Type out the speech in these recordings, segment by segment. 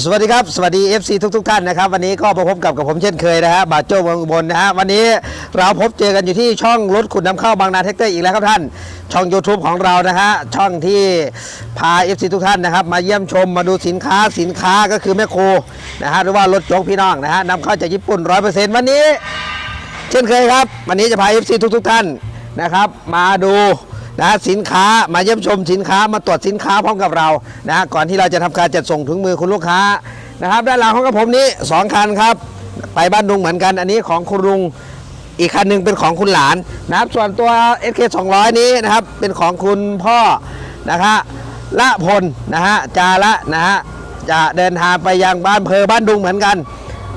สวัสดีครับ สวัสดี FC ทุกทุกท่านนะครับ วันนี้ก็มาพบกับกับผมเช่นเคยนะฮะบาโจ้เมืองอุบลนะฮะวันนี้เราพบเจอกันอยู่ที่ช่องรถขุดน้ำเข้าบางนาแท็กเตอร์อีกแล้วครับท่าน ช่อง YouTube ของเรานะฮะช่องที่พา FC ทุกท่านนะครับ มาเยี่ยมชมมาดูสินค้าสินค้าก็คือแมคโครนะฮะหรือว่ารถโจ๊กพี่น้องนะฮะนำเข้าจากญี่ปุ่น 100%วันนี้ เช่นเคยครับ วันนี้จะพา FC ทุกทุกท่านนะครับ มาดู นะสินค้ามาเยี่ยมชมสินค้ามาตรวจสินค้าพร้อมกับเรานะก่อนที่เราจะทำการจัดส่งถึงมือคุณลูกค้านะครับด้านหลังของกับผมนี้สองคันครับ ไปบ้านดุงเหมือนกัน อันนี้ของคุณลุงอีกคันหนึ่งเป็นของคุณหลานนะครับ ส่วนตัว SK 200 นี้นะครับเป็นของคุณพ่อนะครับละพลนะฮะจาละนะฮะจะเดินทางไปยังบ้านเพอบ้านดุงเหมือนกัน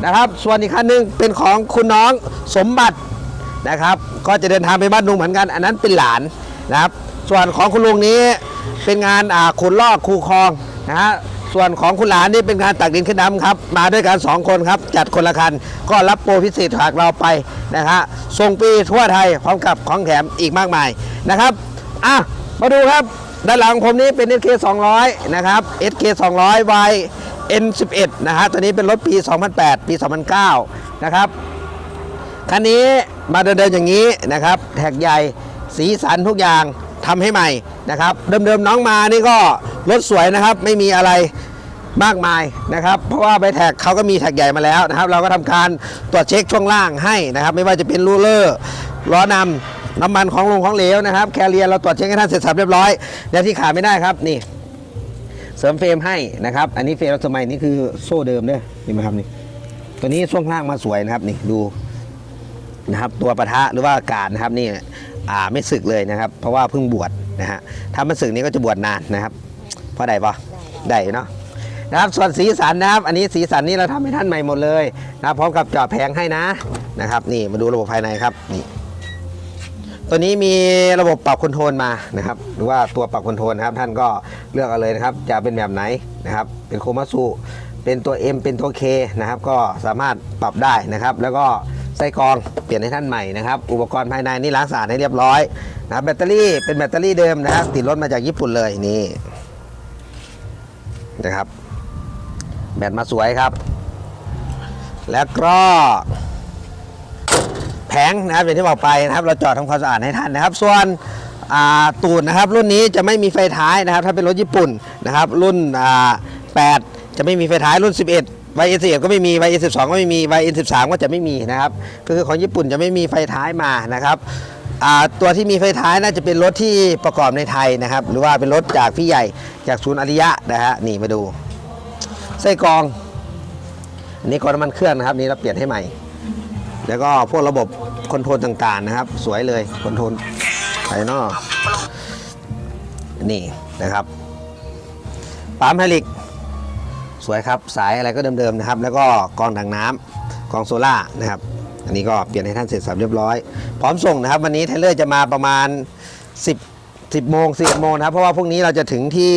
นะครับ ส่วนอีกคันหนึงเป็นของคุณน้องสมบัตินะครับ ก็จะเดินทางไปบ้านดุงเหมือนกัน อันนั้นเป็นหลาน นะครับ ส่วนของคุณลุงนี้เป็นงานอ่าขุดลอกคูคลองนะฮะส่วนของคุณหลานนี่เป็นงานตักดินขึ้นน้ำครับ มาด้วยกันสองคนครับ จัดคนละคัน ก็รับโปรพิเศษจากเราไปนะฮะส่งปีทั่วไทยพร้อมกับของแถมอีกมากมายนะครับอะมาดูครับด้านหลังผมนี้เป็น SK 200 นะครับ SK 200 Y N11 นะฮะตัวนี้เป็นรถปี 2008 ปี 2009 นะครับ คันนี้มาเดินๆอย่างนี้นะครับ แท็กใหญ่ สีสันทุกอย่างทำให้ใหม่นะครับ เดิมๆน้องมานี่ก็รถสวยนะครับไม่มีอะไรมากมายนะครับ เพราะว่าใบแท็กเขาก็มีแท็กใหญ่มาแล้วนะครับ เราก็ทำการตรวจเช็คช่วงล่างให้นะครับ ไม่ว่าจะเป็นรูเลอร์ล้อนำน้ำมันของลงของเหลวนะครับ แคเรียเราตรวจเช็คให้ท่านเสร็จสับเรียบร้อยและที่ขาดไม่ได้ครับนี่ เสริมเฟรมให้นะครับ อันนี้เฟรมสมัยนี้คือโซ่เดิมเนี่ยเห็นไหมครับนี่ตัวนี้ช่วงล่างมาสวยนะครับนี่ดูนะครับ ตัวปะทะหรือว่าอากาศนะครับนี่ อ่าไม่สึกเลยนะครับ เพราะว่าเพิ่งบวชนะฮะถ้ามันสึกนี้ก็จะบวชนานนะครับเพราะใดปะได้เนาะนะครับส่วนสีสันนะครับ อันนี้สีสันนี่เราทำให้ท่านใหม่หมดเลยนะครับพร้อมกับเจาะแผงให้นะนะครับ นี่มาดูระบบภายในครับนี่ตัวนี้มีระบบปรับคอนโทรลมานะครับ หรือว่าตัวปรับคอนโทรลนะครับ ท่านก็เลือกเอาเลยนะครับ จะเป็นแบบไหนนะครับ เป็นโคมาสุเป็นตัว M เป็นตัว K นะครับ ก็สามารถปรับได้นะครับ แล้วก็ ไส้กรองเปลี่ยนให้ท่านใหม่นะครับ อุปกรณ์ภายในนี่ล้างสะอาดให้เรียบร้อยนะแบตเตอรี่เป็นแบตเตอรี่เดิมนะครับติดรถมาจากญี่ปุ่นเลยนี่นะครับแบตมาสวยครับ แล้วก็แผงนะครับอย่างที่บอกไปนะครับ เราจอดทำความสะอาดให้ท่านนะครับ ส่วนตูดนะครับ รุ่นนี้จะไม่มีไฟท้ายนะครับ ถ้าเป็นรถญี่ปุ่นนะครับ รุ่น8จะไม่มีไฟท้ายรุ่น 11 y 1 1ก็ไม่มี y 1 2ก็ไม่มี y 1 3ก็จะไม่มีนะครับก็คือของญี่ปุ่นจะไม่มีไฟท้ายมานะครับตัวที่มีไฟท้ายน่าจะเป็นรถที่ประกอบในไทยนะครับ หรือว่าเป็นรถจากพี่ใหญ่จากศูนย์อริยะนะฮะนี่มาดูไส้กรองอันนี้กรองน้ำมันเครื่องนะครับนี่เราเปลี่ยนให้ใหม่ แล้วก็พวกระบบคอนโทรลต่างๆนะครับ สวยเลยคอนโทรลภายนอกนี่นะครับปั๊มไฮลิก สวยครับ สายอะไรก็เดิมๆนะครับ แล้วก็กองถังน้ำกองโซล่านะครับ อันนี้ก็เปลี่ยนให้ท่านเสร็จสับเรียบร้อย พร้อมส่งนะครับ วันนี้เทเลอร์จะมาประมาณ 10 10โมง11โมงนะครับ เพราะว่าพรุ่งนี้เราจะถึงที่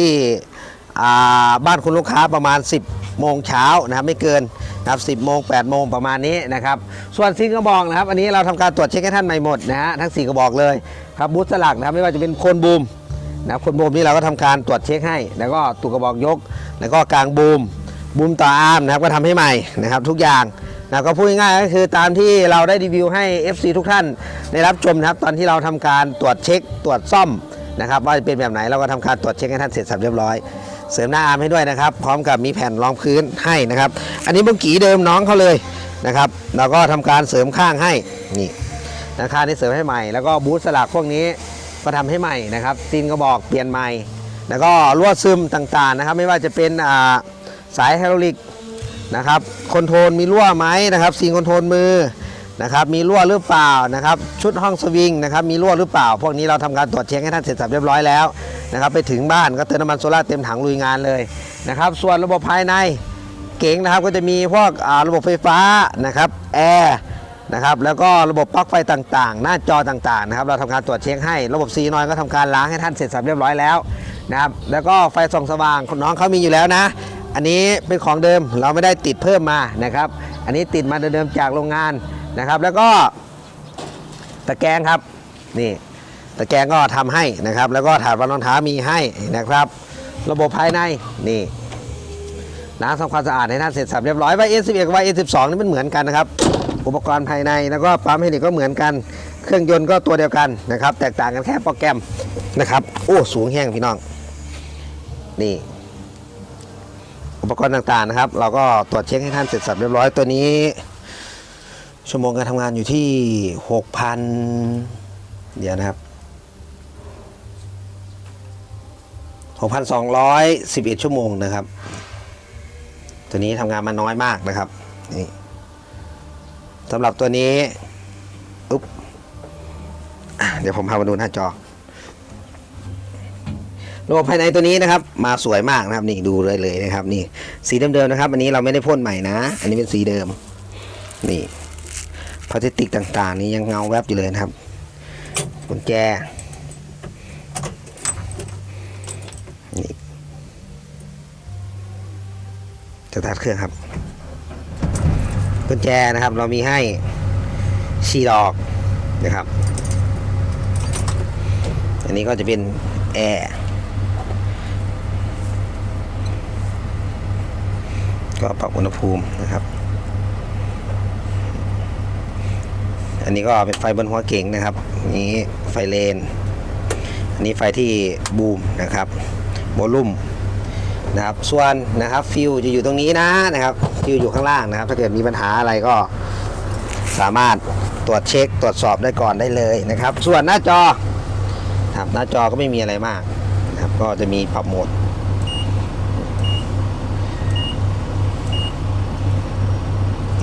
บ้านคุณลูกค้าประมาณ 10 โมงเช้านะครับไม่เกินนะครับ10โมง8โมงประมาณนี้นะครับส่วนซิงกระบอกนะครับ อันนี้เราทำการตรวจเช็คให้ท่านใหม่หมดนะฮะทั้ง 4 กระบอกเลยครับบูธสลักนะครับไม่ว่าจะเป็นโคนบูมนะครับคนบูมนี่เราก็ทำการตรวจเช็คให้ แล้วก็ตุกกระบอกยก แล้วก็กลางบูมบูมต่ออาร์มนะครับก็ทำให้ใหม่นะครับทุกอย่างนะก็พูดง่ายๆก็คือตามที่เราได้รีวิวให้ FC ทุกท่านได้รับชมนะครับ ตอนที่เราทำการตรวจเช็คตรวจซ่อมนะครับว่าจะเป็นแบบไหนเราก็ทำการตรวจเช็คให้ท่านเสร็จสับเรียบร้อย เสริมหน้าอาร์มให้ด้วยนะครับ พร้อมกับมีแผ่นรองพื้นให้นะครับ อันนี้บุ้งกีเดิมน้องเขาเลยนะครับเราก็ทำการเสริมข้างให้นี่นะครับนี่เสริมให้ใหม่แล้วก็บูธสลักพวกนี้ก็ทำให้ใหม่นะครับตีนกระบอกเปลี่ยนใหม่ แล้วก็ลวซึมต่างๆนะครับ ไม่ว่าจะเป็นสายไฮดรอลิกนะครับคอนโทรลมีรั่วไหมนะครับซีนคอนโทรลมือนะครับมีรั่วหรือเปล่านะครับชุดห้องสวิงนะครับมีรั่วหรือเปล่า พวกนี้เราทำการตรวจเช็คให้ท่านเสร็จสับเรียบร้อยแล้วนะครับไปถึงบ้านก็เติมน้ำมันโซล่าเต็มถังลุยงานเลยนะครับส่วนระบบภายในเก๋งนะครับก็จะมีพวกระบบไฟฟ้านะครับแอร์นะครับแล้วก็ระบบปลั๊กไฟต่างๆ หน้าจอต่างๆนะครับเราทำการตรวจเช็คให้ระบบซีนอยก็ทำการล้างให้ท่านเสร็จสับเรียบร้อยแล้ว นะครับ แล้วก็ไฟส่องสว่างน้องเขามีอยู่แล้วนะ อันนี้เป็นของเดิมเราไม่ได้ติดเพิ่มมานะครับ อันนี้ติดมาเดิมๆจากโรงงานนะครับ แล้วก็ตะแกรงครับนี่ตะแกรงก็ทำให้นะครับ แล้วก็ถาดวางรองเท้ามีให้นะครับ ระบบภายในนี่ล้างทำความสะอาดให้ท่านเสร็จสับเรียบร้อย YS11 กับ YS12 นี่มันเหมือนกันนะครับ อุปกรณ์ภายในแล้วก็ปั๊มเฮดรอลิกก็เหมือนกัน เครื่องยนต์ก็ตัวเดียวกันนะครับ แตกต่างกันแค่โปรแกรมนะครับ โอ้ สูงแห้งพี่น้อง นี่ อุปกรณ์ต่างๆนะครับ เราก็ตรวจเช็คให้ท่านเสร็จสับเรียบร้อยตัวนี้ ชั่วโมงการทำงานอยู่ที่ 6,000 เดี๋ยวนะครับ 6,211 ชั่วโมงนะครับ ตัวนี้ทำงานมาน้อยมากนะครับนี่สำหรับตัวนี้อุ๊บเดี๋ยวผมพามาดูหน้าจอ ระบบภายในตัวนี้นะครับ มาสวยมากนะครับนี่ดูเลยเลยนะครับ นี่สีเดิมๆนะครับ อันนี้เราไม่ได้พ่นใหม่นะ อันนี้เป็นสีเดิม นี่พลาสติกต่างๆ นี่ยังเงาแวบอยู่เลยนะครับกุญแจนี่จะตัดเครื่องครับกุญแจนะครับ เรามีให้ชีดอกนะครับ อันนี้ก็จะเป็นแอร์ ก็ปรับอุณหภูมินะครับ อันนี้ก็เป็นไฟบนหัวเก่งนะครับนนี้ไฟเลน อันนี้ไฟที่บูมนะครับโวลุ่มนะครับ ส่วนนะครับฟิวจะอยู่ตรงนี้นะนะครับฟิวอยู่ข้างล่างนะครับ ถ้าเกิดมีปัญหาอะไรก็สามารถตรวจเช็คตรวจสอบได้ก่อนได้เลยนะครับ ส่วนหน้าจอครับหน้าจอก็ไม่มีอะไรมากนะครับก็จะมีปรับโหมด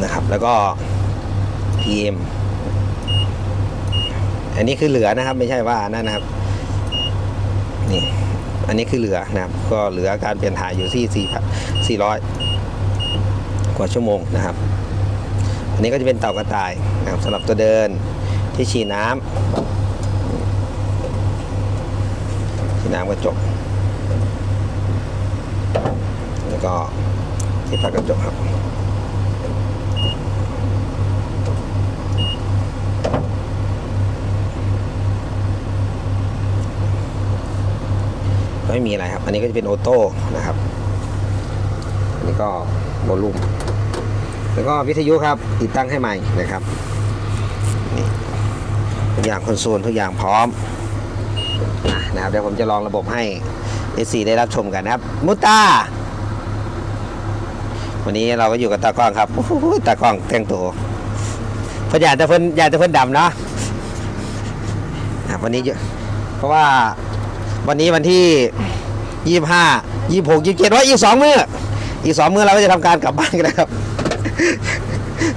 นะครับ แล้วก็ PM อันนี้คือเหลือนะครับ ไม่ใช่ว่านั่นนะครับ นี่ อันนี้คือเหลือนะครับ ก็เหลือการเปลี่ยนถ่ายอยู่ที่ 4 400 กว่าชั่วโมงนะครับ อันนี้ก็จะเป็นเต่ากระต่ายนะครับสำหรับตัวเดินที่ฉีน้ำฉีน้ำกระจกแล้วก็ที่พักกระจกครับ ไม่มีอะไรครับ อันนี้ก็จะเป็นออโต้นะครับ อันนี้ก็โวลูมแล้วก็วิทยุครับติดตั้งให้ใหม่นะครับทุกอย่างคอนโซลทุกอย่างพร้อมนะครับเดี๋ยวผมจะลองระบบให้ S4 ได้รับชมกันนะครับ มุตตาวันนี้เราก็อยู่กับตากล้องครับตากล้องแต่งตัวเพราะอยากจะเพิ่นอยากจะเพิ่นดำเนาะอะวันนี้เยอะเพราะว่า วันนี้วันที่ยี่ห้ายี่หกยี่เจ็ดว่าอีกสองมืออีกสองมือเราก็จะทำการกลับบ้านกันนะครับ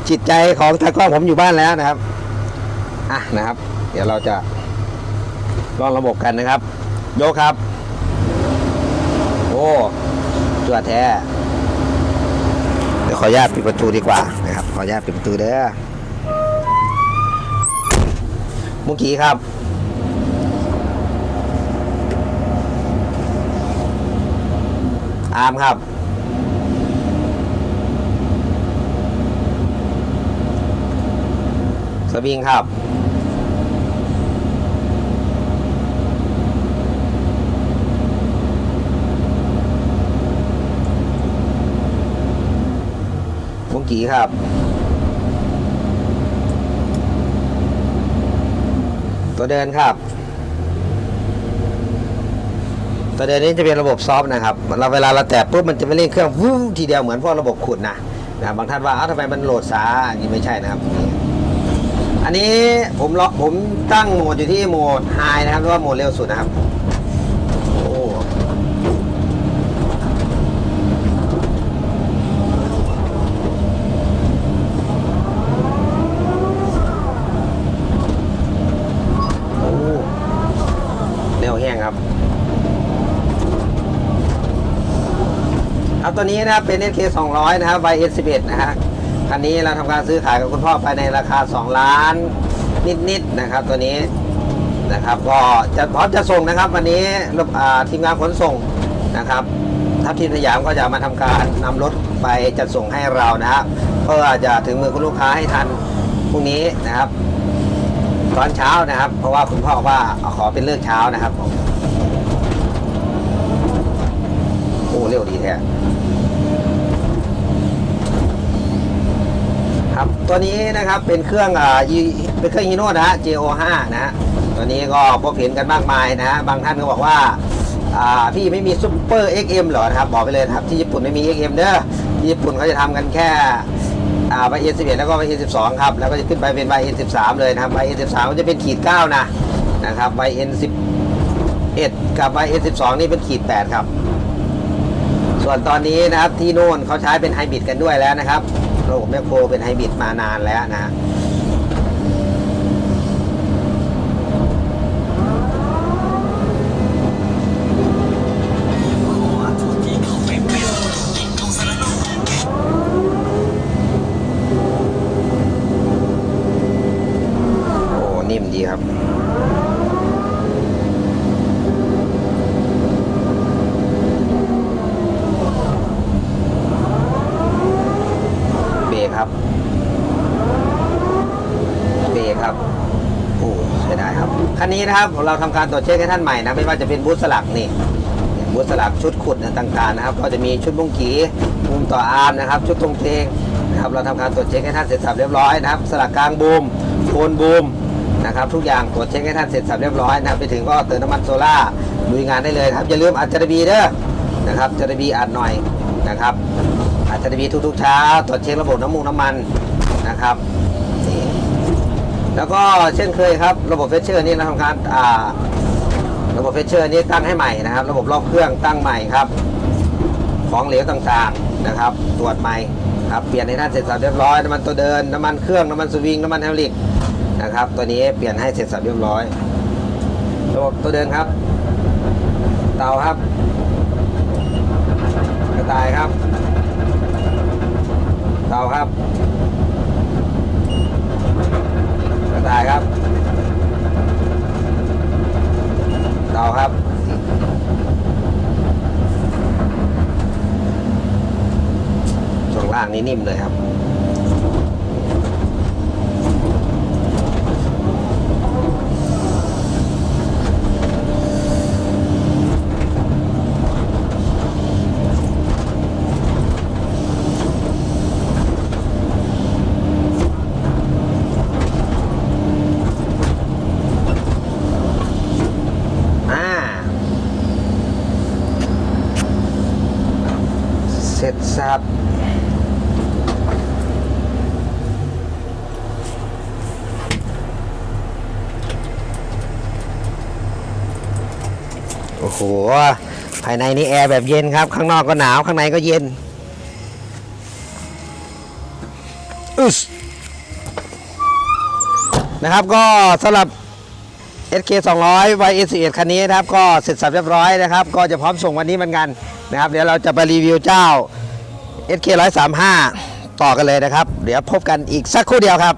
จิตใจของตากล้องผมอยู่บ้านแล้วนะครับอะนะครับ เดี๋ยวเราจะลองระบบกันนะครับ โยกครับ โอ้ตัวแท้เดี๋ยวขออนุญาตปิดประตูดีกว่านะครับ ขออนุญาตปิดประตูเด้อเมื่อกี้ครับ อามครับ สวิงครับ มุงกีครับตัวเดินครับ ตัวเดินนี้จะเป็นระบบซอฟต์นะครับเราเวลาเราแตะปุ๊บมันจะไม่เร่งเครื่องวู้ทีเดียวเหมือนพวกระบบขุดนะนะบางท่านว่าเอ้าทำไมมันโหลดช้าอันนี้ไม่ใช่นะครับ อันนี้ผมล็อกผมตั้งโหมดอยู่ที่โหมดไฮนะครับหรือว่าโหมดเร็วสุดนะครับโอ้โอ้เร็วแห้งครับ ครับตัวนี้นะครับเป็น NK 200 นะครับ YS11 นะฮะคันนี้เราทำการซื้อขายกับคุณพ่อไปในราคา 2 ล้านนิดๆนะครับตัวนี้นะครับก็จะพร้อมจะส่งนะครับวันนี้ทีมงานขนส่งนะครับทัพทีมสยามก็จะมาทำการนำรถไปจัดส่งให้เรานะครับเพื่อจะถึงมือคุณลูกค้าให้ทันพรุ่งนี้นะครับตอนเช้านะครับ เพราะว่าคุณพ่อว่าขอเป็นเลิกเช้านะครับผมโอ้เร็วดีแท้ ตัวนี้นะครับเป็นเครื่องอ่าเป็นเครื่องฮีโน่นะฮะ JO5 นะฮะตัวนี้ก็พบเห็นกันมากมายนะฮะบางท่านก็บอกว่าอ่าพี่ไม่มีซุปเปอร์ XM เหรอนะครับ บอกไปเลยครับที่ญี่ปุ่นไม่มี XM เด้อที่ญี่ปุ่นเขาจะทำกันแค่อ่าใบเอ็นสิบเอ็ดแล้วก็ใบเอ็นสิบสองครับ แล้วก็จะขึ้นไปเป็นใบเอ็นสิบสามเลยนะครับใบเอ็นสิบสามก็จะเป็นขีดเก้านะนะครับใบเอ็นสิบเอ็ดกับใบเอ็นสิบสองนี่เป็นขีดแปดครับ ส่วนตอนนี้นะครับที่โน่นเขาใช้เป็นไฮบริดกันด้วยแล้วนะครับ ระบบแมคโครเป็นไฮบริดมานานแล้วนะ นนี้นะครับเราทำการตรวจเช็คให้ท่านใหม่นะไม่ว่าจะเป็นบูธสลักนี่บูธสลักชุดขุดต่างๆนะครับ ก็จะมีชุดบุ้งกีมุมต่ออาร์มนะครับ ชุดตรงเตงนะครับเราทำการตรวจเช็คให้ท่านเสร็จสับเรียบร้อยนะครับ สลักกลางบูมโคนบูมนะครับทุกอย่างตรวจเช็คให้ท่านเสร็จสับเรียบร้อยนะครับไปถึงก็เติมน้ำมันโซล่าลุยงานได้เลยครับอย่าลืมอัดจารบีเด้อนะครับจารบีอัดหน่อยนะครับอัดจารบีทุกๆเช้าตรวจเช็คระบบน้ำมูกน้ำมันนะครับ แล้วก็เช่นเคยครับ ระบบเฟชเชอร์นี่เราทำการอ่าระบบเฟชเชอร์นี่ตั้งให้ใหม่นะครับ ระบบรอบเครื่องตั้งใหม่ครับ ของเหลวต่างๆนะครับ ตรวจใหม่ครับเปลี่ยนให้ท่านเสร็จสับเรียบร้อยน้ำมันตัวเดินน้ำมันเครื่องน้ำมันสวิงน้ำมันไฮรอลิกนะครับ ตัวนี้เปลี่ยนให้เสร็จสับเรียบร้อยระบบตัวเดินครับ เตาครับกระต่ายครับ เตาครับ กระต่ายครับ เตาครับ ช่วงล่าง นี้นิ่มเลยครับ อ่า เสร็จสับ โห ภายในนี้แอร์แบบเย็นครับ ข้างนอกก็หนาว ข้างในก็เย็นอึสนะครับก็สำหรับ SK 200 y s 1คันนี้นะครับ ก็เสร็จสับเรียบร้อยนะครับ ก็จะพร้อมส่งวันนี้เหมือนกันนะครับ เดี๋ยวเราจะไปรีวิวเจ้า SK 135 ต่อกันเลยนะครับ เดี๋ยวพบกันอีกสักครู่เดียวครับ